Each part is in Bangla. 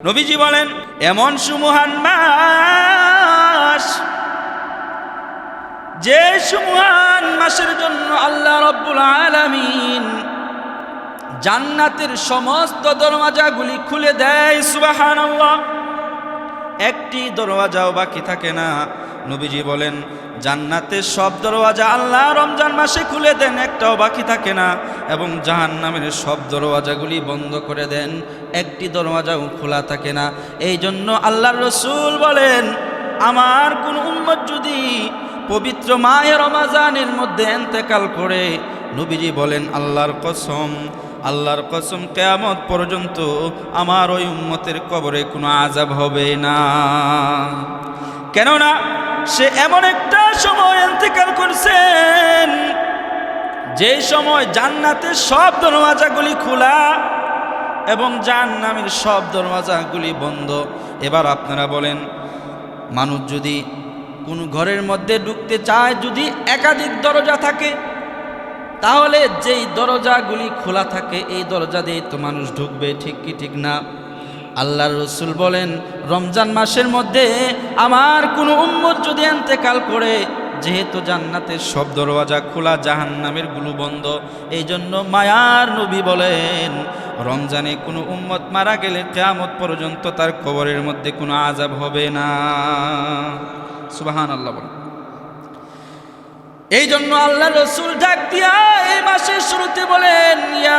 নবীজি বলেন, এমন সুমহান মাস যে সুমহান মাসের জন্য আল্লাহ রব্বুল আলামিন জান্নাতের সমস্ত দরওয়াজাগুলি খুলে দেয় সুবাহান একটি দরওয়াজাও বাকি থাকে না। নবীজি বলেন, জান্নাতের সব দরওয়াজা আল্লাহ রমজান মাসে খুলে দেন, একটাও বাকি থাকে না। এবং জাহান্নামের সব দরওয়াজাগুলি বন্ধ করে দেন, একটি দরওয়াজাও খোলা থাকে না। এই জন্য আল্লাহ রসুল বলেন, আমার কোন উম্মত যদি পবিত্র মায়ের রমাজানের মধ্যে এন্তেকাল করে, নবীজি বলেন, আল্লাহর কসম আল্লাহর কসম কেয়ামত পর্যন্ত আমার ওই উম্মতের কবরে কোনো আজাব হবে না। কেননা সে এমন একটা সময় এন্তেকাল করছেন, যে সময় জান্নাতের সব দরওয়াজাগুলি খোলা এবং জাহান্নামের সব দরওয়াজাগুলি বন্ধ। এবার আপনারা বলেন, মানুষ যদি কোন ঘরের মধ্যে ঢুকতে চায়, যদি একাধিক দরজা থাকে, তাহলে যেই দরজাগুলি খোলা থাকে, এই দরজা দিয়ে তো মানুষ ঢুকবে, ঠিক কি ঠিক না? আল্লাহ রসুল বলেন, রমজান মাসের মধ্যে আমার কোনো উম্মত যদি এন্তেকাল করে, যেহেতু জান্নাতের সব দরওয়াজা খোলা, জাহান্নামেরগুলো বন্ধ এই জন্য মায়ার নবী বলেন, রমজানে কোনো উম্মত মারা গেলে কেয়ামত পর্যন্ত তার কবরের মধ্যে কোনো আজাব হবে না। সুবাহান আল্লাহ বলেন। এই জন্য আল্লাহ রসুল ডাক দিয়া এই মাসের শুরুতে বলেন, ইয়া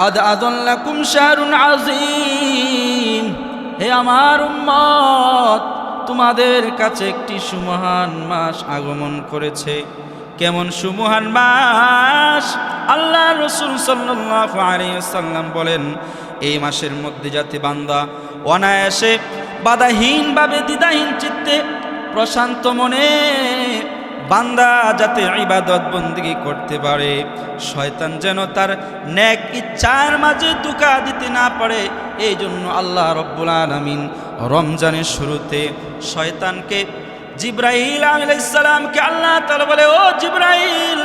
নাস قد أضلكم شهر عظيم হে আমার উম্মত তোমাদের কাছে একটি সুমহান মাস আগমন করেছে কেমন সুমহান মাস আল্লাহ রসুল সাল্লাল্লাহু আলাইহি সাল্লাম বলেন এই মাসের মধ্যে যাতে বান্দা অনায়াসে বাধাহীনভাবে দ্বিধাহীন চিত্তে প্রশান্ত মনে বান্দা যাতে ইবাদত বন্দিগি করতে পারে, শয়তান যেন তার ন্যাক ইচ্ছার মাঝে দুকা দিতে না পারে এই জন্য আল্লাহ রব্বুল আলমিন রমজানের শুরুতে শয়তানকে জিব্রাইল আলাইসালামকে আল্লাহ তালা বলে, ও জিব্রাইল,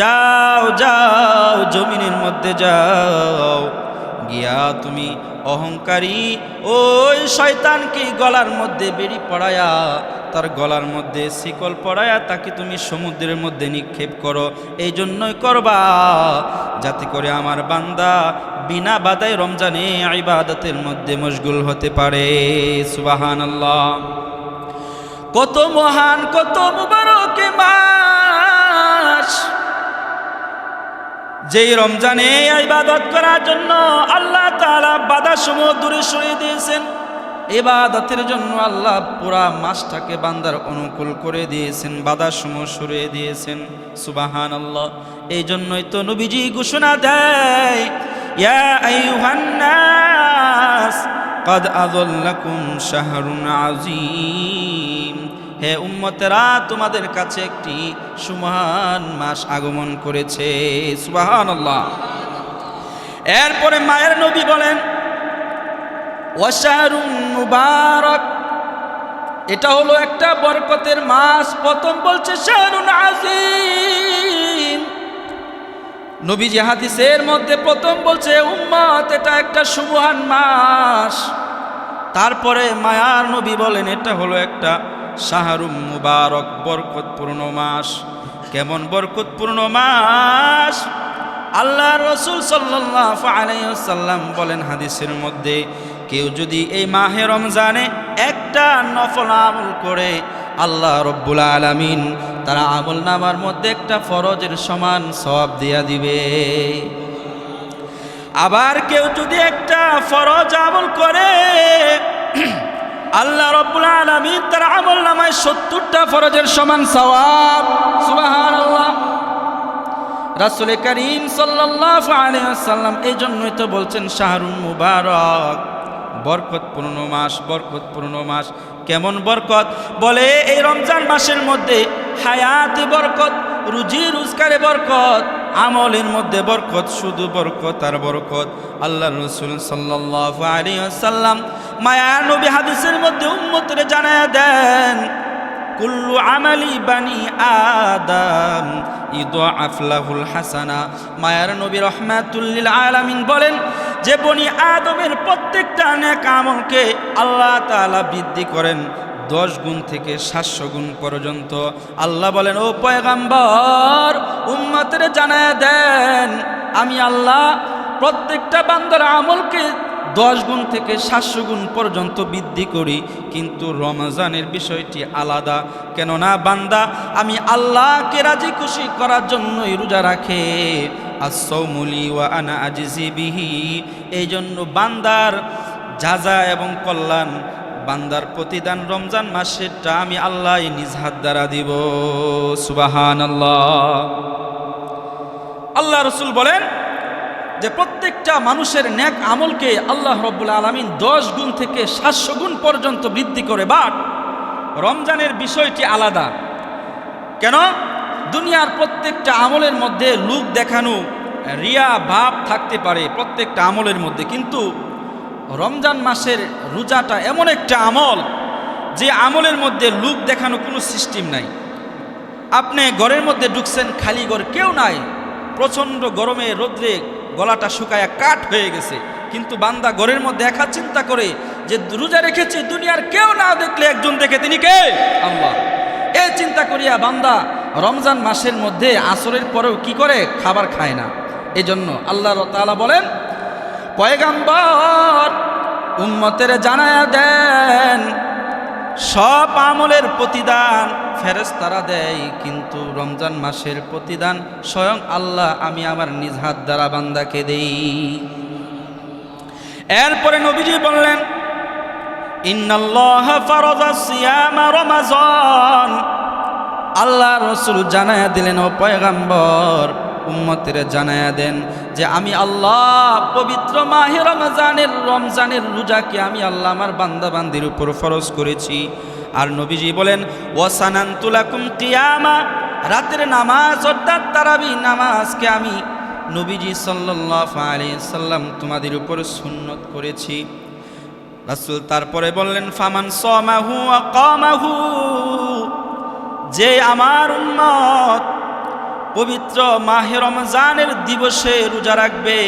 যাও যাও, জমিনের মধ্যে যাও। গিয়া তুমি অহংকারী ওই শয়তানকে গলার মধ্যে বেরি পড়ায়া তার গলার মধ্যে শিকল পড়ায়া তাকে তুমি সমুদ্রের মধ্যে নিক্ষেপ করো। এই জন্যই করবা। যাতে করে আমার বান্দা বিনা বাদায় রমজানে ইবাদতের মধ্যে মশগুল হতে পারে। সুবাহান আল্লাহ কত মহান, কত মুবারকে মাস। যেই রমজানে ইবাদত করার জন্য আল্লাহ বাধা সমূহ দূরে সরিয়ে দিয়েছেন। ইবাদতের জন্য আল্লাহ পুরা মাসটাকে বান্দার অনুকূল করে দিয়েছেন বাধা সমূহ সরিয়ে দিয়েছেন সুবাহান আল্লাহ এই জন্যই তো নবীজি ঘোষণা দেয় ইয়া আইয়ুহান নাস قد أضلكم شهر عظيم হে উম্মতেরা তোমাদের কাছে একটি সুমহান মাস আগমন করেছে সুবাহান আল্লাহ এরপরে মায়ের নবী বলেন মুবারক। এটা হলো একটা বরকতের মাস। প্রথম বলছে শাহরুন আজিম নবীজি হাদিসের মধ্যে প্রথম বলছে, উম্মত, এটা একটা সুমহান মাস। তারপরে মায়ার নবী বলেন, এটা হলো একটা শাহরুম মুবারক, বরকতপূর্ণ মাস। কেমন বরকতপূর্ণ মাস? আল্লাহ রসুল সাল্লাহ আলাইসাল্লাম বলেন হাদিসের মধ্যে কেউ যদি এই মাহে রমজানে একটা নফল আমল করে, আল্লাহ রব্বুল আলমিন তারা আমল নামার মধ্যে একটা ফরজের সমান সব দিয়া দিবে। আবার কেউ যদি একটা ফরজ আমল করে, আল্লাহ রব্বুল আলমিন তার আমল নামায় সত্তরটা ফরজের সমান সওয়াব। সুবাহান আল্লাহ রাসুল করিম সাল্লাম এই জন্যই তো বলছেন শাহরুন মুবারক। বরকতপূর্ণ মাস বরকতপূর্ণ মাস। কেমন বরকত? বলে, এই রমজান মাসের মধ্যে হায়াতে বরকত, রুজি রোজগারে বরকত, আমলের মধ্যে বরকত, শুধু বরকত আর বরকত। আল্লাহ রসুল আসাল্লাম মায়া নবী হাদিসের মধ্যে উন্মতরে জানায়া দেন, কুল্লু আমালি বানি আদাম ঈদ আফলাহুল হাসানা। মায়ার নবী রহমাতুল্লিল আলামিন বলেন যে বনি আদমের প্রত্যেকটা নেক আমলকে আল্লাহ তাআলা বৃদ্ধি করেন দশ গুণ থেকে সাতশো গুণ পর্যন্ত। আল্লাহ বলেন, ও পয়গাম্বর, উম্মতের জানায় দেন, আমি আল্লাহ প্রত্যেকটা বান্দার আমলকে দশ গুণ থেকে সাতশো গুণ পর্যন্ত বৃদ্ধি করি, কিন্তু রমজানের বিষয়টি আলাদা। কেননা বান্দা, আমি আল্লাহকে রাজি খুশি করার জন্যই রোজা রাখে। আসৌমুলি ওয়া আনা আজিজি বিহি। এই জন্য বান্দার যাজা এবং কল্যাণ, বান্দার প্রতিদান রমজান মাসেরটা আমি আল্লাহ নিজ হাত দ্বারা দিব। সুবাহান আল্লাহ আল্লাহ রসুল বলেন যে প্রত্যেকটা মানুষের ন্যাক আমলকে আল্লাহ রব্বুল আলমিন দশ গুণ থেকে সাতশো গুণ পর্যন্ত বৃদ্ধি করে। বাট রমজানের বিষয়টি আলাদা। কেন? দুনিয়ার প্রত্যেকটা আমলের মধ্যে লুক দেখানো, রিয়া ভাব থাকতে পারে প্রত্যেকটা আমলের মধ্যে। কিন্তু রমজান মাসের রোজাটা এমন একটা আমল যে আমলের মধ্যে লুক দেখানো কোনো সিস্টেম নাই। আপনি ঘরের মধ্যে ঢুকছেন, খালি ঘর কেউ নাই, প্রচণ্ড গরমে রোদ্রে গলাটা শুকায়া কাঠ হয়ে গেছে। কিন্তু বান্দা ঘরের মধ্যে একা চিন্তা করে যে রোজা রেখেছে, দুনিয়ার কেউ না দেখলে একজন দেখে তিনি কে? আল্লাহ। এই চিন্তা করিয়া বান্দা রমজান মাসের মধ্যে আসরের পরেও কি করে? খাবার খায় না। এজন্য আল্লাহ তাআলা বলেন, পয়গাম্বর, উম্মতের জানায়া দেন, সব আমলের প্রতিদান ফেরেশতারা দেয়। কিন্তু রমজান মাসের প্রতিদান স্বয়ং আল্লাহ, আমি আমার নিজ হাত দ্বারা বান্দাকে দেই। এরপরে নবীজি বললেন, ইন্নাল্লাহ ফারাদা সিয়ামা আল্লাহ রসুল জানায়া দিলেন, ও পয়গাম্বর, উম্মতের জানায়া দেন যে আমি আল্লাহ পবিত্র মাহে রমজানের রমজানের রোজাকে আমি আল্লাহ আমার বান্দা বান্দির উপর ফরজ করেছি। আর নবীজি বলেন ওয়াসানান তুলাকুম কিয়ামা রাতের নামাজ অর্থাৎ তারাবি নামাজকে আমি নবীজি সাল্লাল্লাহু আলাইহি সাল্লাম তোমাদের উপর সুন্নত করেছি। রাসূল তারপরে বললেন, ফামান সমাহু কামাহু যে আমার উম্মত পবিত্র মাহে রমজানের দিবসে রোজা রাখবে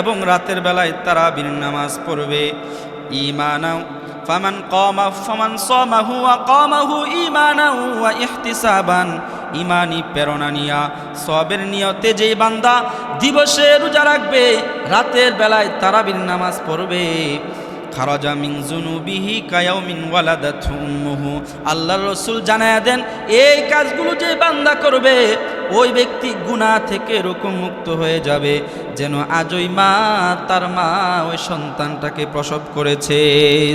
এবং রাতের বেলায় তারাবির নামাজ পড়বে। ইমানাও ফামান কমা, ফামান সমাহু কামাহু ইমানাও ওয়া ইহতিসাবান। ইমানি প্রেরণা নিয়া, সবের নিয়তে যেই বান্দা দিবসে রোজা রাখবে, রাতের বেলায় তারাবির নামাজ পড়বে। খারাজা মিন জুনুবিহি কায়াউমিন ওয়ালাদাতহু উম্মুহু। আল্লাহর রাসূল জানায়া দেন, এই কাজগুলো যে বান্দা করবে, ওই ব্যক্তি গুনাহ থেকে এরকম মুক্ত হয়ে যাবে। যেন আজই মা, তার মা ওই সন্তানটাকে প্রসব করেছে।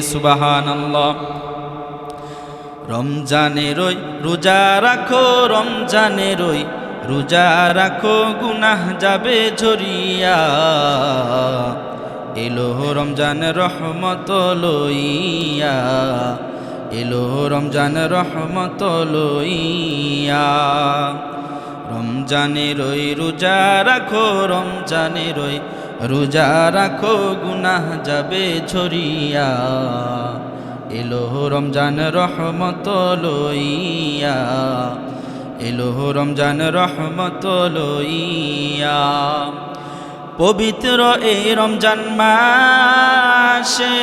সুবাহানাল্লাহ। রমজানের ওই রোজা রাখো, রমজানের ওই রোজা রাখো, গুনাহ যাবে ঝরিয়া। এলো রমজান রহমত লইয়া, এলো রমজান রহমত লইয়া। রমজানের ওই রোজা রাখো রমজানের ওই রোজা রাখো, গুনাহ যাবে ঝরিয়া এলো রমজান রহমত লইয়া, এলো রমজান রহমত লইয়া। পবিত্র এই রমজান মাসে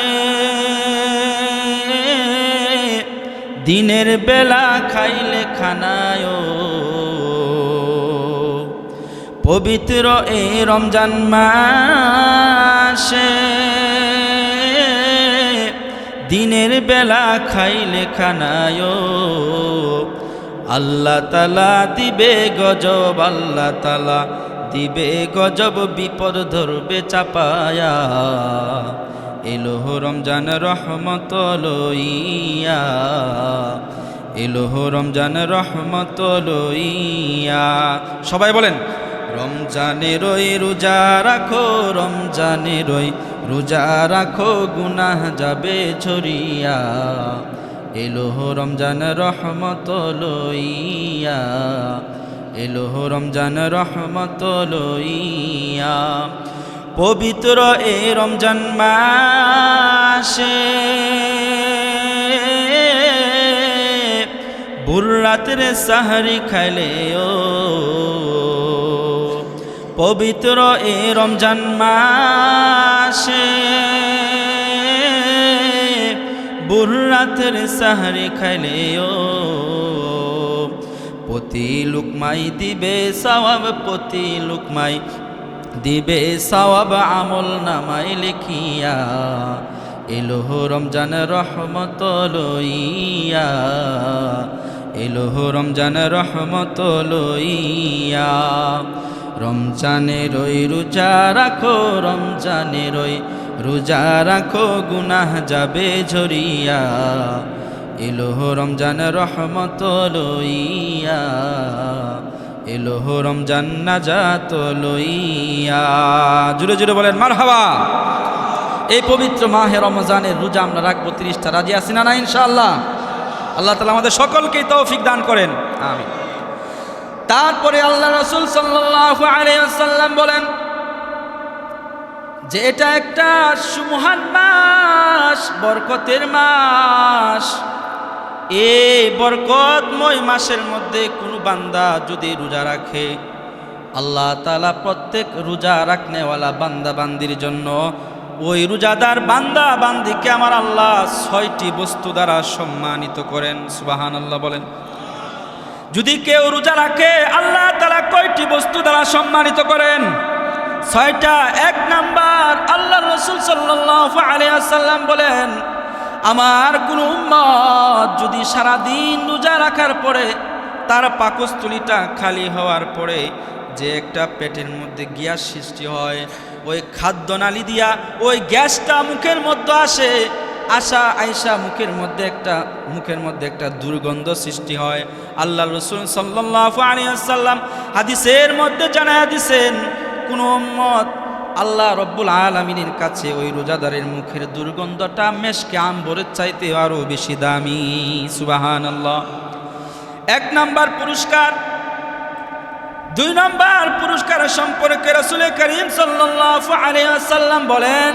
দিনের বেলা খাইলে খানায় পবিত্র এই রমজান মাসে দিনের বেলা খাইলে খানায় আল্লাহ তালা দিবে গজব, আল্লাহ তালা দিবে গজব, বিপদ ধরবে চাপায়া। এলো রমজান রহমত লইয়া। এলো রমজান রহমত লইয়া। সবাই বলেন রমজানের ওই রোজা রাখো রমজানের ওই রোজা রাখো, গুনাহ যাবে ছড়িয়া। এলো রমজান রহমত লইয়া। এলো রমজান রহমত লইয়া। পবিত্র এ রমজান মাসে বুর্রাতের সাহারি খাইলে ও। পবিত্র এ রমজান মাস মাসে বুর্রাতের সাহারি খাইলেও প্রতি লুকমাই দিবে সওয়াব, প্রতি লুকমাই দিবে সওয়াব আমল নামাই লিখিয়া। এলোহ রমজান রহমত লইয়া এলোহ রমজান রহমত লইয়া। রমজানে রই রোজা রাখো, রমজানে রই রোজা রাখো, গুনাহ যাবে ঝরিয়া। এলোহ রমজান রহমত লইয়া এলোহ রমজান নাজাত লইয়া। জুড়ে জুড়ে বলেন মার হাওয়া এই পবিত্র মাহে রমজানের রোজা আমরা রাখব তিরিশটা। রাজি আছি না না, ইনশাআল্লাহ? আল্লাহ তালা আমাদের সকলকেই তৌফিক দান করেন। আমি তারপরে আল্লাহ রসুল সাল্লাম বলেন, যে এটা একটা সুমহান মাস, বরকতের মাস। এই বরকতময় মাসের মধ্যে কোনো বান্দা যদি রোজা রাখে, আল্লাহ তালা প্রত্যেক রোজা রাখনেওয়ালা বান্দা বান্দির জন্য ওই রোজাদার বান্দা বান্দিকে আমার আল্লাহ ছয়টি বস্তু দ্বারা সম্মানিত করেন। সুবাহান আল্লাহ বলেন। যদি কেউ রোজা রাখে, আল্লাহ তালা কয়টি বস্তু দ্বারা সম্মানিত করেন? ছয়টা। এক নাম্বার আল্লাহ রসুল সাল্লাহ আলিয়া সাল্লাম বলেন আমার কোনো উম্মত যদি সারাদিন রোজা রাখার পরে তার পাকস্থলিটা খালি হওয়ার পরে যে একটা পেটের মধ্যে গ্যাস সৃষ্টি হয়, ওই খাদ্য নালি দিয়া ওই গ্যাসটা মুখের মধ্যে আসে, আশা আয়সা মুখের মধ্যে একটা, মুখের মধ্যে একটা দুর্গন্ধ সৃষ্টি হয়। আল্লাহ রসুল সাল্লাহ আলিয়াল্লাম হাদিসের মধ্যে জানায় দিছেন, কোনো মত আল্লাহ রব্বুল আলমিনের কাছে ওই রোজাদারের মুখের দুর্গন্ধটা মেশকে আম্বরের চাইতে আরও বেশি দামি। সুবাহান আল্লাহ এক নাম্বার পুরস্কার। দুই নম্বর পুরস্কারের সম্পর্কে রসুল করিম সাল্লাম বলেন,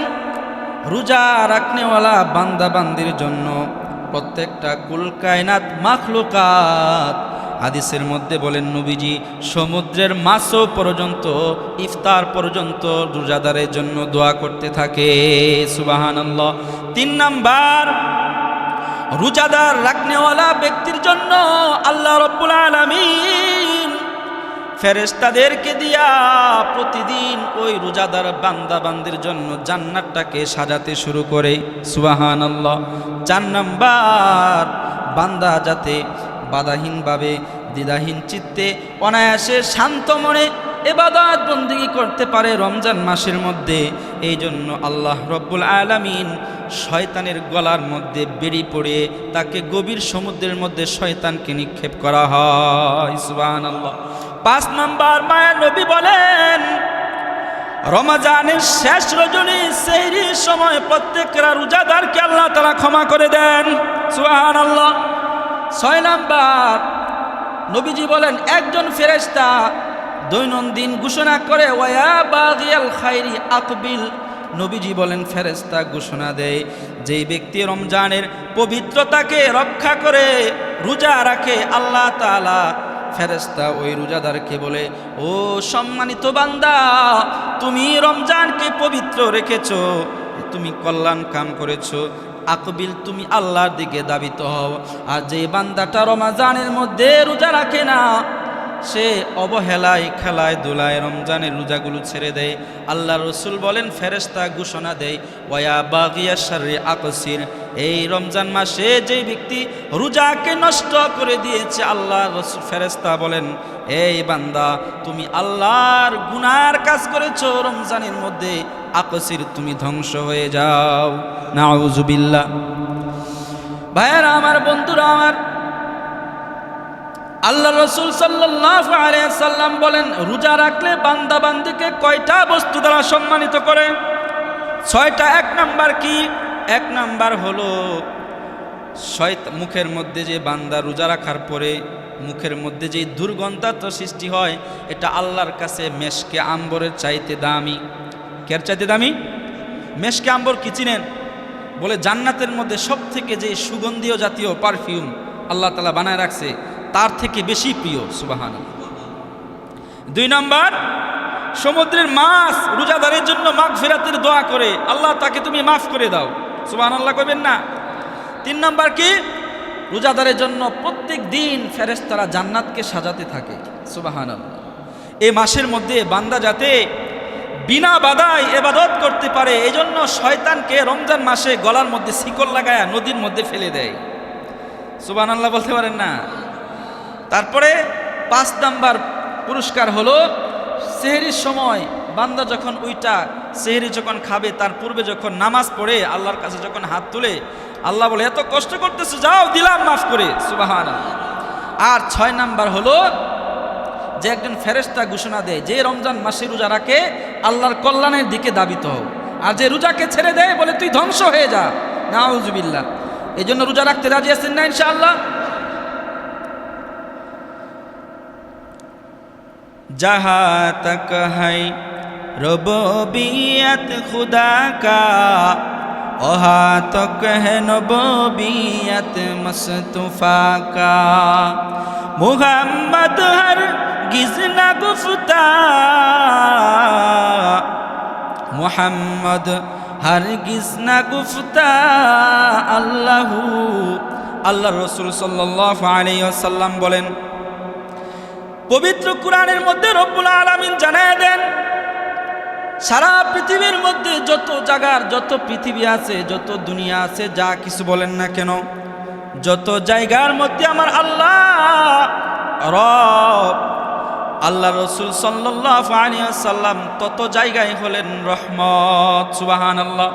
রোজা রাখনেওয়ালা বান্দা বান্দির জন্য প্রত্যেকটা কুল কায়নাত মাখলুকাত হাদিসের মধ্যে বলেন নবীজি, সমুদ্রের মাছও পর্যন্ত, ইফতার পর্যন্ত রোজাদারের জন্য দোয়া করতে থাকে। সুবাহান তিন নাম্বার, রোজাদার রাখনেওয়ালা ব্যক্তির জন্য আল্লাহ রব্বুল আলমিন ফেরেস্তাদেরকে দিয়া প্রতিদিন ওই রোজাদার বান্দা বান্দির জন্য জান্নাতটাকে সাজাতে শুরু করে। সুবাহান আল্লাহ চার নাম্বার, বান্দা যাতে বাধাহীনভাবে, দ্বিধাহীন চিত্তে, অনায়াসে শান্ত মনে এবাদত বন্দিগি করতে পারে রমজান মাসের মধ্যে। এই জন্য আল্লাহ রব্বুল আলামিন শয়তানের গলার মধ্যে বেরি পড়ে তাকে গভীর সমুদ্রের মধ্যে শয়তানকে নিক্ষেপ করা হয়। আল্লাহ পাঁচ নম্বর মায়ের নবী বলেন, রমাজানের শেষ রজনী সেই সময় প্রত্যেকরা রোজাদারকে আল্লাহ তারা ক্ষমা করে দেন। সুহান আল্লাহ ছয় নাম্বার, নবীজি বলেন, একজন ফেরেস্তা দৈনন্দিন ঘোষণা করে, ওয়া আকবিল। নবীজি বলেন ফেরেস্তা ঘোষণা দেয়, যেই ব্যক্তি রমজানের পবিত্রতাকে রক্ষা করে রোজা রাখে, আল্লাহ তালা ফেরেস্তা ওই রোজাদারকে বলে, ও সম্মানিত বান্দা, তুমি রমজানকে পবিত্র রেখেছ, তুমি কল্যাণ কাম করেছ আকবিল তুমি আল্লাহর দিকে দাবিত হও। আর যে বান্দাটা রমাজানের মধ্যে রোজা রাখে না সে অবহেলায়, খেলায়, দোলায়, রমজানের রোজাগুলো ছেড়ে দেয়। আল্লাহ রসুল বলেন ফেরেস্তা ঘোষণা দেয়, ওয়া বাগিয়া শারে আকসির। এই রমজান মাসে যে ব্যক্তি রোজাকে নষ্ট করে দিয়েছে আল্লাহ রসুল ফেরেস্তা বলেন, এই বান্দা, তুমি আল্লাহর গুনার কাজ করেছ, রমজানের মধ্যে আকসির, তুমি ধ্বংস হয়ে যাও। নাউজুবিল্লাহ। ভাইয়ারা, আমার বন্ধুরা, আমার আল্লাহ রসুল সাল্লাম বলেন, রোজা রাখলে বান্দা বান্দিকে কয়টা বস্তু দ্বারা সম্মানিত করে? ছয়টা, এক নাম্বার কি? এক নাম্বার হলো মুখের মধ্যে যে বান্দা রোজা রাখার পরে মুখের মধ্যে যে দুর্গন্ধাত্ম সৃষ্টি হয়, এটা আল্লাহর কাছে মেশকে আম্বরের চাইতে দামি। কের চাইতে দামি? মেশকে আম্বর কি চিনেন? বলে, জান্নাতের মধ্যে সব থেকে যে সুগন্ধীয় জাতীয় পারফিউম আল্লাহ তালা বানায় রাখছে তার থেকে বেশি প্রিয় সুবাহান দুই নম্বর, সমুদ্রের মাছ রোজাদারের জন্য মাঘ ফেরাতের দোয়া করে, আল্লাহ তাকে তুমি মাফ করে দাও। সুবাহ আল্লাহ করবেন না? তিন নম্বর কি? রোজাদারের জন্য প্রত্যেক দিন ফেরেশতারা জান্নাতকে সাজাতে থাকে সুবাহান এই মাসের মধ্যে বান্দা যাতে বিনা বাধায় এবাদত করতে পারে এই জন্য শয়তানকে রমজান মাসে গলার মধ্যে শিকল লাগায় নদীর মধ্যে ফেলে দেয়। সুবাহ আল্লাহ বলতে পারেন না? তারপরে পাঁচ নাম্বার পুরস্কার হলো, সেহরির সময় বান্দা যখন উইটা সেহরি যখন খাবে, তার পূর্বে যখন নামাজ পড়ে, আল্লাহর কাছে যখন হাত তুলে, আল্লাহ বলে, এত কষ্ট করতেছে, যাও, দিলাম মাফ করে। সুবাহান আর ছয় নাম্বার হলো, যে একজন ফেরেস্তা ঘোষণা দেয়, যে রমজান মাসে রোজা রাখে, আল্লাহর কল্যাণের দিকে দাবিত হোক আর যে রোজাকে ছেড়ে দেয়, বলে, তুই ধ্বংস হয়ে যা। নাউজুবিল্লাহ। এই জন্য রোজা রাখতে রাজি আছেন না ইনশাআল্লাহ? जहाँ तक है रबोबियत खुदा का वहाँ तक है नबोबियत मस्तफ़ा का मुहम्मद हर गिजना गुफ्ता मोहम्मद हर गिजना गुफ्ता अल्लाह আল্লাহ রসুল সাল্লাহ আলী আসাল্লাম বলেন পবিত্র কোরআনের মধ্যে রব্বুল আলামিন জানায় দেন, সারা পৃথিবীর মধ্যে যত জায়গার, যত পৃথিবী আছে, যত দুনিয়া আছে, যা কিছু বলেন না কেন, যত জায়গার মধ্যে আমার আল্লাহ রব, আল্লাহ রসুল সাল্লাহ আলিয়া সাল্লাম তত জায়গায় হলেন রহমত সুবাহান আল্লাহ